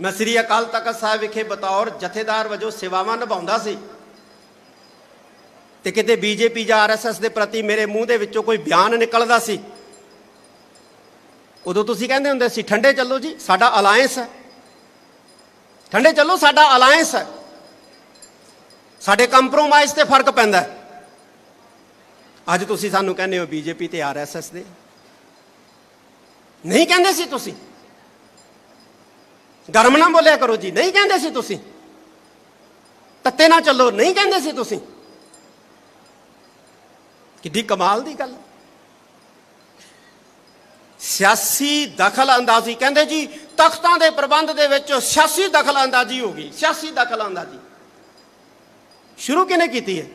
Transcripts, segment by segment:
ਮੈਂ ਸ੍ਰੀ ਅਕਾਲ ਤਖਤ ਸਾਹਿਬ ਵਿਖੇ ਬਤੌਰ ਜਥੇਦਾਰ ਵਜੋਂ ਸੇਵਾਵਾਂ ਨਿਭਾਉਂਦਾ ਸੀ ਤੇ ਕਿਤੇ ਬੀਜੇਪੀ ਜਾਂ ਆਰਐਸਐਸ ਦੇ ਪ੍ਰਤੀ ਮੇਰੇ ਮੂੰਹ ਦੇ ਵਿੱਚੋਂ ਕੋਈ ਬਿਆਨ ਨਿਕਲਦਾ ਸੀ? ਉਦੋਂ ਤੁਸੀਂ ਕਹਿੰਦੇ ਹੁੰਦੇ ਸੀ, ਠੰਡੇ ਚੱਲੋ ਜੀ, ਸਾਡਾ ਅਲਾਈਅੰਸ ਹੈ। ਠੰਡੇ ਚੱਲੋ, ਸਾਡਾ ਅਲਾਈਅੰਸ ਹੈ। ਸਾਡੇ ਕੰਪਰੋਮਾਈਜ਼ ਤੇ ਫ਼ਰਕ ਪੈਂਦਾ ਅੱਜ ਤੁਸੀਂ ਸਾਨੂੰ ਕਹਿੰਦੇ ਹੋ ਬੀਜੇਪੀ ਤੇ ਆਰਐਸਐਸ ਦੇ। ਨਹੀਂ ਕਹਿੰਦੇ ਸੀ ਤੁਸੀਂ। ਗਰਮ ਨਾ ਬੋਲਿਆ ਕਰੋ ਜੀ। ਨਹੀਂ ਕਹਿੰਦੇ ਸੀ ਤੁਸੀਂ। ਤੱਤੇ ਨਾ ਚੱਲੋ। ਨਹੀਂ ਕਹਿੰਦੇ ਸੀ ਤੁਸੀਂ। ਕਿੱਡੀ ਕਮਾਲ ਦੀ ਗੱਲ। ਸਿਆਸੀ ਦਖਲ ਅੰਦਾਜ਼ੀ ਕਹਿੰਦੇ ਜੀ, ਤਖਤਾਂ ਦੇ ਪ੍ਰਬੰਧ ਦੇ ਵਿੱਚ ਸਿਆਸੀ ਦਖਲ ਅੰਦਾਜ਼ੀ ਹੋ ਗਈ। ਸਿਆਸੀ ਦਖਲ ਅੰਦਾਜ਼ੀ ਸ਼ੁਰੂ ਕਿਨੇ ਕੀਤੀ ਹੈ?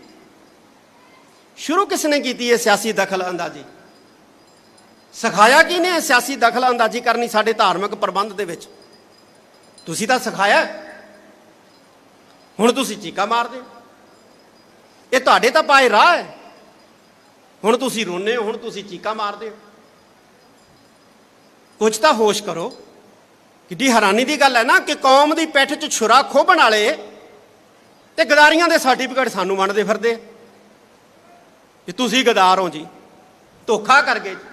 ਸ਼ੁਰੂ ਕਿਸ ਨੇ ਕੀਤੀ ਹੈ ਸਿਆਸੀ ਦਖਲ ਅੰਦਾਜ਼ੀ ਸਿਖਾਇਆ ਕਿਨੇ ਹੈ ਸਿਆਸੀ ਦਖਲ ਅੰਦਾਜ਼ੀ ਕਰਨੀ ਸਾਡੇ ਧਾਰਮਿਕ ਪ੍ਰਬੰਧ ਦੇ ਵਿੱਚ? ਤੁਸੀਂ ਤਾਂ ਸਿਖਾਇਆ ਹੁਣ ਤੁਸੀਂ ਚੀਕਾ ਮਾਰਦੇ ਹੋ। ਇਹ ਤੁਹਾਡੇ ਤਾਂ ਪਾਏ ਰਾਹ ਹੈ। ਹੁਣ ਤੁਸੀਂ ਰੋਨੇ ਹੋ, ਹੁਣ ਤੁਸੀਂ ਚੀਕਾ ਮਾਰਦੇ ਹੋ। ਕੁਝ ਤਾਂ ਹੋਸ਼ ਕਰੋ। ਕਿੱਡੀ ਹੈਰਾਨੀ ਦੀ ਗੱਲ ਹੈ ਨਾ ਕਿ ਕੌਮ ਦੀ ਪਿੱਠ 'ਚ ਛੁਰਾ ਖੋਭਣ ਵਾਲੇ ਤੇ ਗਦਾਰੀਆਂ ਦੇ ਸਰਟੀਫਿਕੇਟ ਸਾਨੂੰ ਵੰਡਦੇ ਫਿਰਦੇ ਕਿ ਤੁਸੀਂ ਗਦਾਰ ਹੋ ਜੀ। ਧੋਖਾ ਕਰ ਗਏ ਜੀ।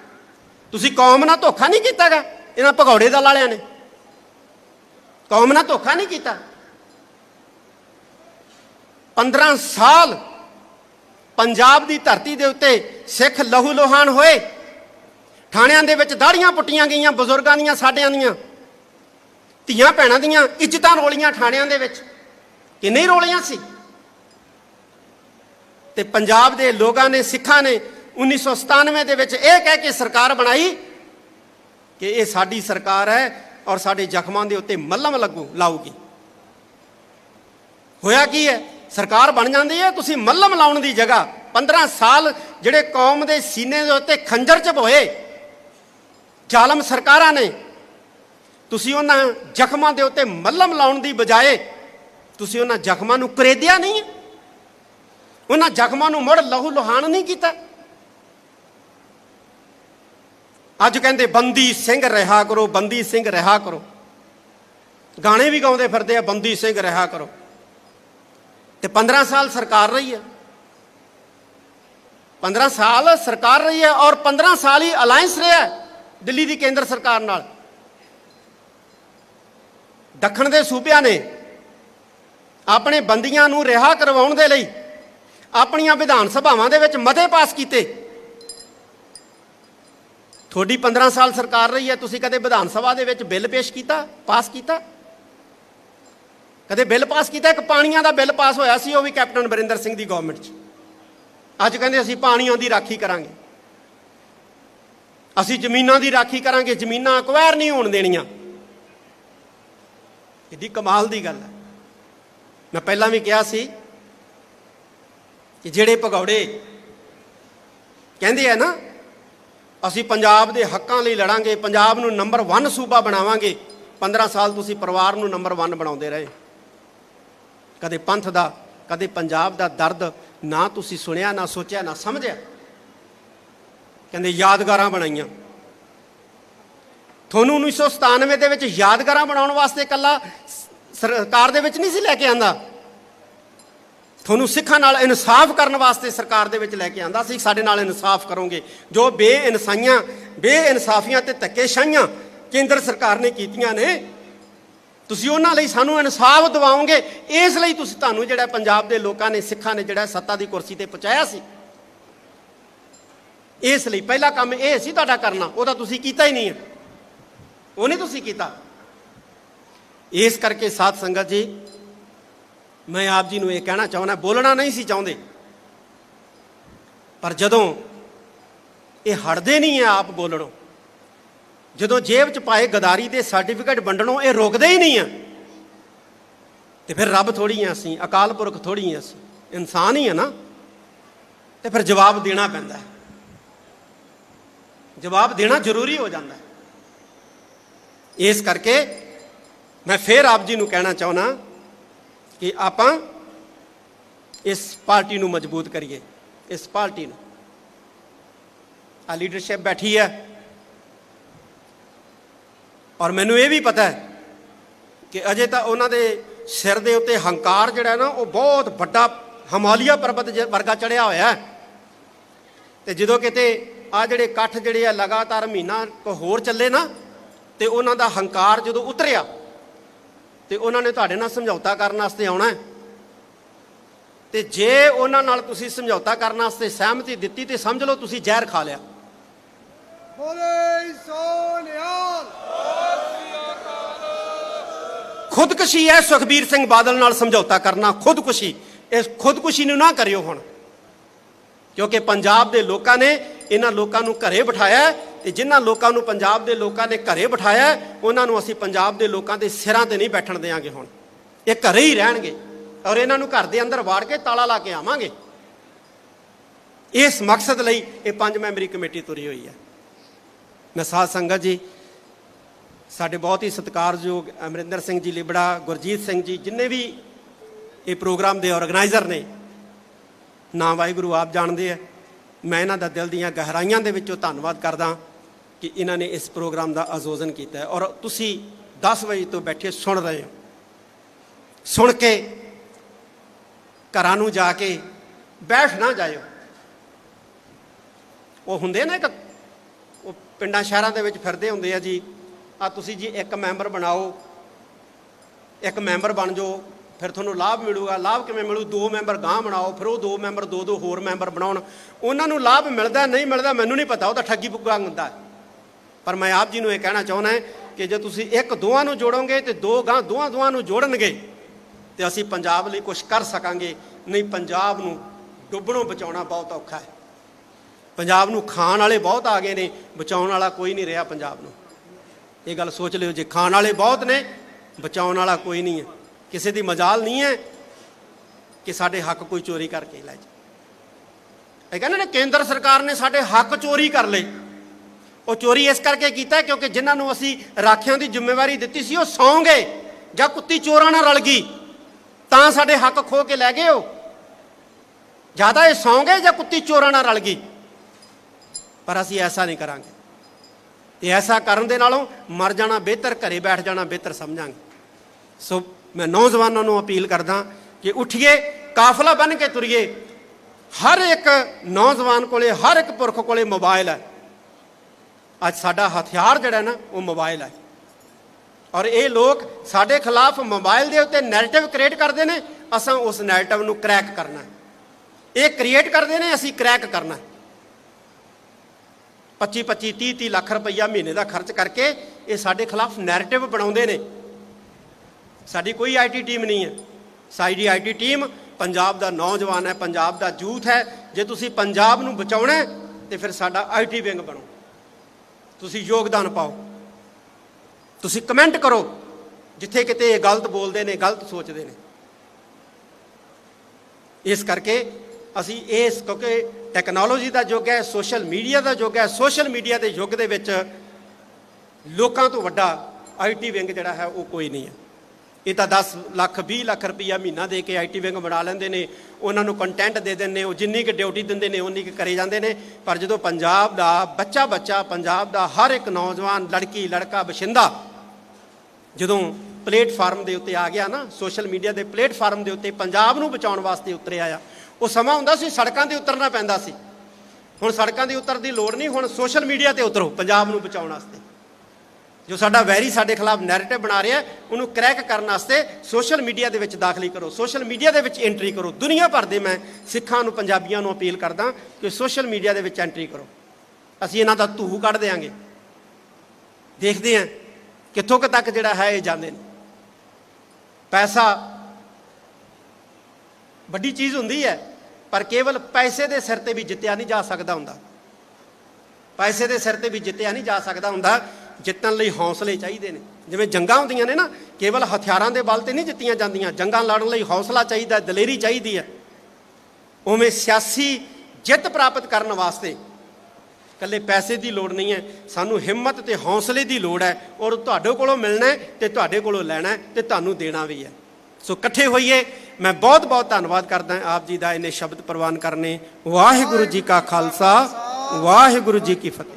ਤੁਸੀਂ ਕੌਮ ਨਾਲ ਧੋਖਾ ਨਹੀਂ ਕੀਤਾਗਾ। ਇਹਨਾਂ ਭਗੌੜੇ ਦਲ ਵਾਲਿਆਂ ਨੇ। ਕੌਮ ਨਾਲ ਧੋਖਾ ਨਹੀਂ ਕੀਤਾ। 15 ਸਾਲ ਪੰਜਾਬ ਦੀ ਧਰਤੀ ਦੇ ਉੱਤੇ ਸਿੱਖ ਲਹੂ ਲੋਹਾਨ ਹੋਏ। ਥਾਣਿਆਂ ਦੇ ਵਿੱਚ ਦਾੜੀਆਂ ਪੁੱਟੀਆਂ ਗਈਆਂ, ਬਜ਼ੁਰਗਾਂ ਦੀਆਂ, ਸਾਡਿਆਂ ਦੀਆਂ। ਧੀਆਂ ਭੈਣਾਂ ਦੀਆਂ ਇੱਜ਼ਤਾਂ ਰੋਲੀਆਂ ਥਾਣਿਆਂ ਦੇ ਵਿੱਚ। ਕਿ ਨਹੀਂ ਰੋਲੀਆਂ ਸੀ? ਤੇ ਪੰਜਾਬ ਦੇ ਲੋਕਾਂ ਨੇ, ਸਿੱਖਾਂ ਨੇ 1997 ਦੇ ਵਿੱਚ ਇਹ ਕਹਿ ਕੇ ਸਰਕਾਰ ਬਣਾਈ ਕਿ ਇਹ ਸਾਡੀ ਸਰਕਾਰ ਹੈ ਔਰ ਸਾਡੇ ਜ਼ਖਮਾਂ ਦੇ ਉੱਤੇ ਮੱਲਮ ਲੱਗੂ, ਲਾਊਗੀ। ਹੋਇਆ ਕੀ ਹੈ? ਸਰਕਾਰ ਬਣ ਜਾਂਦੀ ਹੈ, ਤੁਸੀਂ ਮੱਲਮ ਲਾਉਣ ਦੀ ਜਗ੍ਹਾ। 15 ਸਾਲ ਜਿਹੜੇ ਕੌਮ ਦੇ ਸੀਨੇ ਦੇ ਉੱਤੇ ਖੰਜਰ ਚ ਚਬੋਏ ਜ਼ਾਲਮ ਸਰਕਾਰਾਂ ਨੇ। ਤੁਸੀਂ ਉਹਨਾਂ ਜ਼ਖਮਾਂ ਦੇ ਉੱਤੇ ਮੱਲਮ ਲਾਉਣ ਦੀ ਬਜਾਏ, ਤੁਸੀਂ ਉਹਨਾਂ ਜ਼ਖਮਾਂ ਨੂੰ ਕਰੇਦਿਆ ਨਹੀਂ ਉਹਨਾਂ ਜ਼ਖਮਾਂ ਨੂੰ ਮੁੜ ਲਹੂ ਲੋਹਾਨ ਨਹੀਂ ਕੀਤਾ। ਅੱਜ ਕਹਿੰਦੇ, ਬੰਦੀ ਸਿੰਘ ਰਿਹਾ ਕਰੋ, ਬੰਦੀ ਸਿੰਘ ਰਿਹਾ ਕਰੋ। ਗਾਣੇ ਵੀ ਗਾਉਂਦੇ ਫਿਰਦੇ ਆ, ਬੰਦੀ ਸਿੰਘ ਰਿਹਾ ਕਰੋ। ਤੇ 15 ਸਾਲ ਸਰਕਾਰ ਰਹੀ ਹੈ 15 ਸਾਲ ਸਰਕਾਰ ਰਹੀ ਹੈ ਔਰ 15 ਸਾਲ ਹੀ ਅਲਾਈਅੰਸ ਰਿਹਾ ਦਿੱਲੀ ਦੀ ਕੇਂਦਰ ਸਰਕਾਰ ਨਾਲ। ਦੱਖਣ ਦੇ ਸੂਬਿਆਂ ਨੇ ਆਪਣੇ ਬੰਦੀਆਂ ਨੂੰ ਰਿਹਾ ਕਰਵਾਉਣ ਦੇ ਲਈ ਆਪਣੀਆਂ ਵਿਧਾਨ ਸਭਾਵਾਂ ਦੇ ਵਿੱਚ ਮਤੇ ਪਾਸ ਕੀਤੇ। ਤੁਹਾਡੀ 15 ਸਾਲ ਸਰਕਾਰ ਰਹੀ ਹੈ, ਤੁਸੀਂ ਕਦੇ ਵਿਧਾਨ ਸਭਾ ਦੇ ਵਿੱਚ ਬਿੱਲ ਪੇਸ਼ ਕੀਤਾ, ਪਾਸ ਕੀਤਾ? ਕਦੇ ਬਿੱਲ ਪਾਸ ਕੀਤਾ? ਇੱਕ ਪਾਣੀਆਂ ਦਾ ਬਿੱਲ ਪਾਸ ਹੋਇਆ ਸੀ, ਉਹ ਵੀ ਕੈਪਟਨ ਬਰਿੰਦਰ ਸਿੰਘ ਦੀ ਗਵਰਨਮੈਂਟ 'ਚ। ਅੱਜ ਕਹਿੰਦੇ ਅਸੀਂ ਪਾਣੀਆਂ ਦੀ ਰਾਖੀ ਕਰਾਂਗੇ। ਅਸੀਂ ਜ਼ਮੀਨਾਂ ਦੀ ਰਾਖੀ ਕਰਾਂਗੇ, ਜ਼ਮੀਨਾਂ ਅਕਵਾਇਰ ਨਹੀਂ ਹੋਣ ਦੇਣੀਆਂ। ਇਹਦੀ ਕਮਾਲ ਦੀ ਗੱਲ ਹੈ। ਮੈਂ ਪਹਿਲਾਂ ਵੀ ਕਿਹਾ ਸੀ ਕਿ ਜਿਹੜੇ ਭਗੌੜੇ ਕਹਿੰਦੇ ਆ ਨਾ ਅਸੀਂ ਪੰਜਾਬ ਦੇ ਹੱਕਾਂ ਲਈ ਲੜਾਂਗੇ, ਪੰਜਾਬ ਨੂੰ ਨੰਬਰ 1 ਸੂਬਾ ਬਣਾਵਾਂਗੇ। 15 ਸਾਲ ਤੁਸੀਂ ਪਰਿਵਾਰ ਨੂੰ ਨੰਬਰ 1 ਬਣਾਉਂਦੇ ਰਹੇ। ਕਦੇ ਪੰਥ ਦਾ, ਕਦੇ ਪੰਜਾਬ ਦਾ ਦਰਦ ਨਾ ਤੁਸੀਂ ਸੁਣਿਆ, ਨਾ ਸੋਚਿਆ, ਨਾ ਸਮਝਿਆ। ਕਹਿੰਦੇ ਯਾਦਗਾਰਾਂ ਬਣਾਈਆਂ। ਤੁਹਾਨੂੰ 1997 ਦੇ ਵਿੱਚ ਯਾਦਗਾਰਾਂ ਬਣਾਉਣ ਵਾਸਤੇ ਇਕੱਲਾ ਸਰਕਾਰ ਦੇ ਵਿੱਚ ਨਹੀਂ ਸੀ ਲੈ ਕੇ ਆਂਦਾ। ਤੁਹਾਨੂੰ ਸਿੱਖਾਂ ਨਾਲ ਇਨਸਾਫ ਕਰਨ ਵਾਸਤੇ ਸਰਕਾਰ ਦੇ ਵਿੱਚ ਲੈ ਕੇ ਆਂਦਾ ਸੀ, ਸਾਡੇ ਨਾਲ ਇਨਸਾਫ ਕਰੋਗੇ। ਜੋ ਬੇਇਨਸਾਈਆਂ, ਬੇਇਨਸਾਫੀਆਂ ਤੇ ਧੱਕੇਸ਼ਾਹੀਆਂ ਕੇਂਦਰ ਸਰਕਾਰ ਨੇ ਕੀਤੀਆਂ ਨੇ, ਤੁਸੀਂ ਉਹਨਾਂ ਲਈ ਸਾਨੂੰ ਇਨਸਾਫ ਦਿਵਾਓਗੇ। ਇਸ ਲਈ ਤੁਸੀਂ ਤੁਹਾਨੂੰ ਜਿਹੜਾ ਪੰਜਾਬ ਦੇ ਲੋਕਾਂ ਨੇ, ਸਿੱਖਾਂ ਨੇ ਜਿਹੜਾ ਸੱਤਾ ਦੀ ਕੁਰਸੀ ਤੇ ਪਹੁੰਚਾਇਆ ਸੀ। ਇਸ ਲਈ ਪਹਿਲਾ ਕੰਮ ਇਹ ਸੀ ਤੁਹਾਡਾ ਕਰਨਾ ਉਹ ਤਾਂ ਤੁਸੀਂ ਕੀਤਾ ਹੀ ਨਹੀਂ ਹੈ। ਉਹ ਨਹੀਂ ਤੁਸੀਂ ਕੀਤਾ। ਇਸ ਕਰਕੇ ਸਾਧ ਸੰਗਤ ਜੀ ਮੈਂ ਆਪ ਜੀ ਨੂੰ ਇਹ ਕਹਿਣਾ ਚਾਹੁੰਦਾ, ਬੋਲਣਾ ਨਹੀਂ ਸੀ ਚਾਹੁੰਦੇ। ਪਰ ਜਦੋਂ ਇਹ ਹਟਦੇ ਨਹੀਂ ਆ ਆਪ ਬੋਲਣੋਂ, ਜਦੋਂ ਜੇਬ 'ਚ ਪਾਏ ਗਦਾਰੀ ਦੇ ਸਰਟੀਫਿਕੇਟ ਵੰਡਣੋਂ ਇਹ ਰੁਕਦੇ ਹੀ ਨਹੀਂ ਆ ਤੇ ਫਿਰ ਰੱਬ ਥੋੜੀ ਆ ਅਸੀਂ, ਅਕਾਲ ਪੁਰਖ ਥੋੜੀ ਆ ਅਸੀਂ, ਇਨਸਾਨ ਹੀ ਆ ਨਾ, ਤੇ ਫਿਰ ਜਵਾਬ ਦੇਣਾ ਪੈਂਦਾ ਹੈ। ਜਵਾਬ ਦੇਣਾ ਜ਼ਰੂਰੀ ਹੋ ਜਾਂਦਾ ਹੈ। ਇਸ ਕਰਕੇ ਮੈਂ ਫੇਰ ਆਪ ਜੀ ਨੂੰ ਕਹਿਣਾ ਚਾਹੁੰਦਾ ਕਿ ਆਪਾਂ ਇਸ ਪਾਰਟੀ ਨੂੰ ਮਜ਼ਬੂਤ ਕਰੀਏ, ਇਸ ਪਾਰਟੀ ਨੂੰ। ਆ ਲੀਡਰਸ਼ਿਪ ਬੈਠੀ ਹੈ। ਔਰ ਮੈਨੂੰ ਇਹ ਵੀ ਪਤਾ ਹੈ ਕਿ ਅਜੇ ਤਾਂ ਉਹਨਾਂ ਦੇ ਸਿਰ ਦੇ ਉੱਤੇ ਹੰਕਾਰ ਜਿਹੜਾ ਨਾ, ਉਹ ਬਹੁਤ ਵੱਡਾ ਹਮਾਲੀਆ ਪਰਬਤ ਜ- ਵਰਗਾ ਚੜਿਆ ਹੋਇਆ ਹੈ। ਤੇ ਜਦੋਂ ਕਿਤੇ ਆ ਜਿਹੜੇ ਇਕੱਠ ਜਿਹੜੇ ਆ ਲਗਾਤਾਰ ਮਹੀਨਾ ਕੋ ਹੋਰ ਚੱਲੇ ਨਾ, ਤੇ ਉਹਨਾਂ ਦਾ ਹੰਕਾਰ ਜਦੋਂ ਉਤਰਿਆ ਤੇ ਉਹਨਾਂ ਨੇ ਤੁਹਾਡੇ ਨਾਲ ਸਮਝੌਤਾ ਕਰਨ ਵਾਸਤੇ ਆਉਣਾ ਹੈ। ਤੇ ਜੇ ਉਹਨਾਂ ਨਾਲ ਤੁਸੀਂ ਸਮਝੌਤਾ ਕਰਨ ਵਾਸਤੇ ਸਹਿਮਤੀ ਦਿੱਤੀ ਤੇ ਸਮਝ ਲਓ ਤੁਸੀਂ ਜ਼ਹਿਰ ਖਾ ਲਿਆ। ਬੋਲੇ ਸੋਨਿਆਲ ਖੁਦਕੁਸ਼ੀ ਹੈ ਸੁਖਬੀਰ ਸਿੰਘ ਬਾਦਲ ਨਾਲ ਸਮਝੌਤਾ ਕਰਨਾ ਖੁਦਕੁਸ਼ੀ। ਇਸ ਖੁਦਕੁਸ਼ੀ ਨੂੰ ਨਾ ਕਰਿਓ ਹੁਣ। ਕਿਉਂਕਿ ਪੰਜਾਬ ਦੇ ਲੋਕਾਂ ਨੇ ਇਹਨਾਂ ਲੋਕਾਂ ਨੂੰ ਘਰੇ ਬਿਠਾਇਆ ਹੈ ਤੇ ਜਿਨ੍ਹਾਂ ਲੋਕਾਂ ਨੂੰ ਪੰਜਾਬ ਦੇ ਲੋਕਾਂ ਨੇ ਘਰੇ ਬਿਠਾਇਆ ਉਹਨਾਂ ਨੂੰ ਅਸੀਂ ਪੰਜਾਬ ਦੇ ਲੋਕਾਂ ਦੇ ਸਿਰਾਂ ਤੇ ਨਹੀਂ ਬੈਠਣ ਦੇਵਾਂਗੇ ਹੁਣ। ਇਹ ਘਰੇ ਹੀ ਰਹਿਣਗੇ ਔਰ ਇਹਨਾਂ ਨੂੰ ਘਰ ਦੇ ਅੰਦਰ ਵਾੜ ਕੇ ਤਾਲਾ ਲਾ ਕੇ ਆਵਾਂਗੇ। ਇਸ ਮਕਸਦ ਲਈ ਇਹ ਪੰਜ ਮੈਂਬਰੀ ਕਮੇਟੀ ਤੁਰੀ ਹੋਈ ਹੈ। ਮੈਂ ਸਾਧ ਸੰਗਤ ਜੀ, ਸਾਡੇ ਬਹੁਤ ਹੀ ਸਤਿਕਾਰਯੋਗ ਅਮਰਿੰਦਰ ਸਿੰਘ ਜੀ, ਲਿਬੜਾ, ਗੁਰਜੀਤ ਸਿੰਘ ਜੀ, ਜਿੰਨੇ ਵੀ ਇਹ ਪ੍ਰੋਗਰਾਮ ਦੇ ਆਰਗੇਨਾਈਜ਼ਰ ਨੇ, ਨਾ ਵਾਹਿਗੁਰੂ ਆਪ ਜਾਣਦੇ ਆ। ਮੈਂ ਇਹਨਾਂ ਦਾ ਦਿਲ ਦੀਆਂ ਗਹਿਰਾਈਆਂ ਦੇ ਵਿੱਚੋਂ ਧੰਨਵਾਦ ਕਰਦਾ ਕਿ ਇਹਨਾਂ ਨੇ ਇਸ ਪ੍ਰੋਗਰਾਮ ਦਾ ਆਯੋਜਨ ਕੀਤਾ ਔਰ ਤੁਸੀਂ 10 ਵਜੇ ਤੋਂ ਬੈਠੇ ਸੁਣ ਰਹੇ ਹੋ। ਸੁਣ ਕੇ ਘਰਾਂ ਨੂੰ ਜਾ ਕੇ ਬੈਠ ਨਾ ਜਾਇਓ। ਉਹ ਹੁੰਦੇ ਨਾ ਇੱਕ, ਉਹ ਪਿੰਡਾਂ ਸ਼ਹਿਰਾਂ ਦੇ ਵਿੱਚ ਫਿਰਦੇ ਹੁੰਦੇ ਆ ਜੀ, ਆ ਤੁਸੀਂ ਜੀ ਇੱਕ ਮੈਂਬਰ ਬਣਾਓ, ਇੱਕ ਮੈਂਬਰ ਬਣ ਜਾਓ ਫਿਰ ਤੁਹਾਨੂੰ ਲਾਭ ਮਿਲੂਗਾ। ਲਾਭ ਕਿਵੇਂ ਮਿਲੂ? ਦੋ ਮੈਂਬਰ ਗਾਂ ਬਣਾਓ, ਫਿਰ ਉਹ ਦੋ ਮੈਂਬਰ, ਦੋ ਦੋ ਹੋਰ ਮੈਂਬਰ ਬਣਾਉਣ। ਉਹਨਾਂ ਨੂੰ ਲਾਭ ਮਿਲਦਾ ਨਹੀਂ ਮਿਲਦਾ, ਮੈਨੂੰ ਨਹੀਂ ਪਤਾ, ਉਹ ਤਾਂ ਠੱਗੀ ਪੁੱਗਾ ਹੁੰਦਾ ਪਰ ਮੈਂ ਆਪ ਜੀ ਨੂੰ ਇਹ ਕਹਿਣਾ ਚਾਹੁੰਦਾ ਕਿ ਜੇ ਤੁਸੀਂ ਇੱਕ ਦੋਵਾਂ ਨੂੰ ਜੋੜੋਗੇ ਤੇ ਦੋ ਗਾਂ ਦੋਵਾਂ ਦੋਵਾਂ ਨੂੰ ਜੋੜਨਗੇ, ਤੇ ਅਸੀਂ ਪੰਜਾਬ ਲਈ ਕੁਝ ਕਰ ਸਕਾਂਗੇ। ਨਹੀਂ, ਪੰਜਾਬ ਨੂੰ ਡੁੱਬਣੋਂ ਬਚਾਉਣਾ ਬਹੁਤ ਔਖਾ ਹੈ। ਪੰਜਾਬ ਨੂੰ ਖਾਣ ਵਾਲੇ ਬਹੁਤ ਆ ਗਏ ਨੇ, ਬਚਾਉਣ ਵਾਲਾ ਕੋਈ ਨਹੀਂ ਰਿਹਾ ਪੰਜਾਬ ਨੂੰ। ਇਹ ਗੱਲ ਸੋਚ ਲਿਓ, ਜੇ ਖਾਣ ਵਾਲੇ ਬਹੁਤ ਨੇ, ਬਚਾਉਣ ਵਾਲਾ ਕੋਈ ਨਹੀਂ ਹੈ। ਕਿਸੇ ਦੀ ਮਜਾਲ ਨਹੀਂ ਹੈ ਕਿ ਸਾਡੇ ਹੱਕ ਕੋਈ ਚੋਰੀ ਕਰਕੇ ਲੈ ਜਾ ਇਹ ਕਹਿੰਦੇ ਨੇ ਕੇਂਦਰ ਸਰਕਾਰ ਨੇ ਸਾਡੇ ਹੱਕ ਚੋਰੀ ਕਰ ਲਏ। ਉਹ ਚੋਰੀ ਇਸ ਕਰਕੇ ਕੀਤਾ ਕਿਉਂਕਿ ਜਿਨ੍ਹਾਂ ਨੂੰ ਅਸੀਂ ਰਾਖਿਆਂ ਦੀ ਜ਼ਿੰਮੇਵਾਰੀ ਦਿੱਤੀ ਸੀ, ਉਹ ਸੌਂ ਗਏ ਜਾਂ ਕੁੱਤੀ ਚੋਰਾਂ ਨਾਲ ਰਲ ਗਈ, ਤਾਂ ਸਾਡੇ ਹੱਕ ਖੋ ਕੇ ਲੈ ਗਏ ਉਹ। ਜ਼ਿਆਦਾ ਇਹ ਸੌਂ ਗਏ ਜਾਂ ਕੁੱਤੀ ਚੋਰਾਂ ਨਾਲ ਰਲ ਗਈ? ਪਰ ਅਸੀਂ ਐਸਾ ਨਹੀਂ ਕਰਾਂਗੇ। ਤੇ ਐਸਾ ਕਰਨ ਦੇ ਨਾਲੋਂ ਮਰ ਜਾਣਾ ਬਿਹਤਰ, ਘਰੇ ਬੈਠ ਜਾਣਾ ਬਿਹਤਰ ਸਮਝਾਂਗੇ। ਸੋ ਮੈਂ ਨੌਜਵਾਨਾਂ ਨੂੰ ਅਪੀਲ ਕਰਦਾ ਕਿ ਉਠੀਏ, ਕਾਫਲਾ ਬਣ ਕੇ ਤੁਰੀਏ। ਹਰ ਇੱਕ ਨੌਜਵਾਨ ਕੋਲੇ, ਹਰ ਇੱਕ ਪੁਰਖ ਕੋਲੇ ਮੋਬਾਈਲ ਹੈ। ਅੱਜ ਸਾਡਾ ਹਥਿਆਰ ਜਿਹੜਾ ਨਾ, ਉਹ ਮੋਬਾਈਲ ਹੈ। ਔਰ ਇਹ ਲੋਕ ਸਾਡੇ ਖਿਲਾਫ ਮੋਬਾਈਲ ਦੇ ਉੱਤੇ ਨੈਰੇਟਿਵ ਕ੍ਰੀਏਟ ਕਰਦੇ ਨੇ, ਅਸਾਂ ਉਸ ਨੈਰੇਟਿਵ ਨੂੰ ਕ੍ਰੈਕ ਕਰਨਾ ਇਹ ਕ੍ਰੀਏਟ ਕਰਦੇ ਨੇ, ਅਸੀਂ ਕ੍ਰੈਕ ਕਰਨਾ ਹੈ। 25 25 30 30 ਲੱਖ ਰੁਪਈਆ ਮਹੀਨੇ ਦਾ ਖਰਚ ਕਰਕੇ ਇਹ ਸਾਡੇ ਖਿਲਾਫ ਨੈਰੇਟਿਵ ਬਣਾਉਂਦੇ ਨੇ। ਸਾਡੀ ਕੋਈ ਆਈਟੀ ਟੀਮ ਨਹੀਂ ਹੈ। ਸਾਡੀ ਆਈਟੀ ਟੀਮ ਪੰਜਾਬ ਦਾ ਨੌਜਵਾਨ ਹੈ ਪੰਜਾਬ ਦਾ ਯੂਥ ਹੈ। ਜੇ ਤੁਸੀਂ ਪੰਜਾਬ ਨੂੰ ਬਚਾਉਣਾ ਹੈ, ਤੇ ਫਿਰ ਸਾਡਾ ਆਈਟੀ ਵਿੰਗ ਬਣੋ। ਤੁਸੀਂ ਯੋਗਦਾਨ ਪਾਓ। ਤੁਸੀਂ ਕਮੈਂਟ ਕਰੋ ਜਿੱਥੇ ਕਿਤੇ ਇਹ ਗਲਤ ਬੋਲਦੇ ਨੇ ਗਲਤ ਸੋਚਦੇ ਨੇ। ਇਸ ਕਰਕੇ ਅਸੀਂ ਇਸ ਕਿਉਂਕਿ ਟੈਕਨੋਲੋਜੀ ਦਾ ਯੁੱਗ ਹੈ ਸੋਸ਼ਲ ਮੀਡੀਆ ਦਾ ਯੁੱਗ ਹੈ ਸੋਸ਼ਲ ਮੀਡੀਆ ਦੇ ਯੁੱਗ ਦੇ ਵਿੱਚ ਲੋਕਾਂ ਤੋਂ ਵੱਡਾ ਆਈਟੀ ਵਿੰਗ ਜਿਹੜਾ ਹੈ ਉਹ ਕੋਈ ਨਹੀਂ ਹੈ। ਇਹ ਤਾਂ 10 ਲੱਖ 20 ਲੱਖ ਰੁਪਈਆ ਮਹੀਨਾ ਦੇ ਕੇ ਆਈਟੀ ਵਿੰਗ ਬਣਾ ਲੈਂਦੇ ਨੇ, ਉਹਨਾਂ ਨੂੰ ਕੰਟੈਂਟ ਦੇ ਦਿੰਦੇ ਨੇ, ਉਹ ਜਿੰਨੀ ਕਿ ਡਿਊਟੀ ਦਿੰਦੇ ਨੇ, ਉਨੀ ਕਿ ਕਰੇ ਜਾਂਦੇ ਨੇ। ਪਰ ਜਦੋਂ ਪੰਜਾਬ ਦਾ ਬੱਚਾ ਬੱਚਾ, ਪੰਜਾਬ ਦਾ ਹਰ ਇੱਕ ਨੌਜਵਾਨ, ਲੜਕੀ, ਲੜਕਾ, ਬਸ਼ਿੰਦਾ ਜਦੋਂ ਪਲੇਟਫਾਰਮ ਦੇ ਉੱਤੇ ਆ ਗਿਆ ਨਾ ਸੋਸ਼ਲ ਮੀਡੀਆ ਦੇ ਪਲੇਟਫਾਰਮ ਦੇ ਉੱਤੇ ਪੰਜਾਬ ਨੂੰ ਬਚਾਉਣ ਵਾਸਤੇ ਉਤਰਿਆ ਆ, ਉਹ ਸਮਾਂ ਹੁੰਦਾ ਸੀ ਸੜਕਾਂ ਤੇ ਉਤਰਨਾ ਪੈਂਦਾ ਸੀ। ਹੁਣ ਸੜਕਾਂ 'ਤੇ ਉਤਰ ਦੀ ਲੋੜ ਨਹੀਂ, ਹੁਣ ਸੋਸ਼ਲ ਮੀਡੀਆ ਤੇ ਉਤਰੋ, ਪੰਜਾਬ ਨੂੰ ਬਚਾਉਣ ਵਾਸਤੇ। ਜੋ ਸਾਡਾ ਵੈਰੀ ਸਾਡੇ ਖਿਲਾਫ ਨੈਰੇਟਿਵ ਬਣਾ ਰਿਹਾ ਉਹਨੂੰ ਕਰੈਕ ਕਰਨ ਵਾਸਤੇ ਸੋਸ਼ਲ ਮੀਡੀਆ ਦੇ ਵਿੱਚ ਦਾਖਲੀ ਕਰੋ ਸੋਸ਼ਲ ਮੀਡੀਆ ਦੇ ਵਿੱਚ ਐਂਟਰੀ ਕਰੋ। ਦੁਨੀਆ ਭਰ ਦੇ ਮੈਂ ਸਿੱਖਾਂ ਨੂੰ, ਪੰਜਾਬੀਆਂ ਨੂੰ ਅਪੀਲ ਕਰਦਾ ਕਿ ਸੋਸ਼ਲ ਮੀਡੀਆ ਦੇ ਵਿੱਚ ਐਂਟਰੀ ਕਰੋ। ਅਸੀਂ ਇਹਨਾਂ ਦਾ ਧੂਹ ਕੱਢ ਦੇਾਂਗੇ ਦੇਖਦੇ ਹਾਂ ਕਿੱਥੋਂ ਕੁ ਤੱਕ ਜਿਹੜਾ ਹੈ, ਇਹ ਜਾਂਦੇ ਨੇ। ਪੈਸਾ ਵੱਡੀ ਚੀਜ਼ ਹੁੰਦੀ ਹੈ, ਪਰ ਕੇਵਲ ਪੈਸੇ ਦੇ ਸਿਰ ਤੇ ਵੀ ਜਿੱਤਿਆ ਨਹੀਂ ਜਾ ਸਕਦਾ ਹੁੰਦਾ। ਪੈਸੇ ਦੇ ਸਿਰ ਤੇ ਵੀ ਜਿੱਤਿਆ ਨਹੀਂ ਜਾ ਸਕਦਾ ਹੁੰਦਾ। ਜਿੱਤਣ ਲਈ ਹੌਸਲੇ ਚਾਹੀਦੇ ਨੇ। ਜਿਵੇਂ ਜੰਗਾਂ ਹੁੰਦੀਆਂ ਨੇ ਨਾ, ਕੇਵਲ ਹਥਿਆਰਾਂ ਦੇ ਬਲ ਤੇ ਨਹੀਂ ਜਿੱਤੀਆਂ ਜਾਂਦੀਆਂ। ਜੰਗਾਂ ਲੜਨ ਲਈ ਹੌਸਲਾ ਚਾਹੀਦਾ, ਦਲੇਰੀ ਚਾਹੀਦੀ ਹੈ। ਉਵੇਂ ਸਿਆਸੀ ਜਿੱਤ ਪ੍ਰਾਪਤ ਕਰਨ ਵਾਸਤੇ ਕੱਲੇ ਪੈਸੇ ਦੀ ਲੋੜ ਨਹੀਂ ਹੈ। ਸਾਨੂੰ ਹਿੰਮਤ ਤੇ ਹੌਸਲੇ ਦੀ ਲੋੜ ਹੈ ਔਰ ਤੁਹਾਡੇ ਕੋਲੋਂ ਮਿਲਣਾ ਹੈ ਤੇ ਤੁਹਾਡੇ ਕੋਲੋਂ ਲੈਣਾ ਹੈ ਤੇ ਤੁਹਾਨੂੰ ਦੇਣਾ ਵੀ ਹੈ। ਸੋ ਇਕੱਠੇ ਹੋਈਏ। ਮੈਂ ਬਹੁਤ ਬਹੁਤ ਧੰਨਵਾਦ ਕਰਦਾ ਆਪ ਜੀ ਦਾ ਇਹਨੇ ਸ਼ਬਦ ਪ੍ਰਵਾਨ ਕਰਨੇ। ਵਾਹਿਗੁਰੂ ਜੀ ਕਾ ਖਾਲਸਾ, ਵਾਹਿਗੁਰੂ ਜੀ ਕੀ ਫਤਿਹ।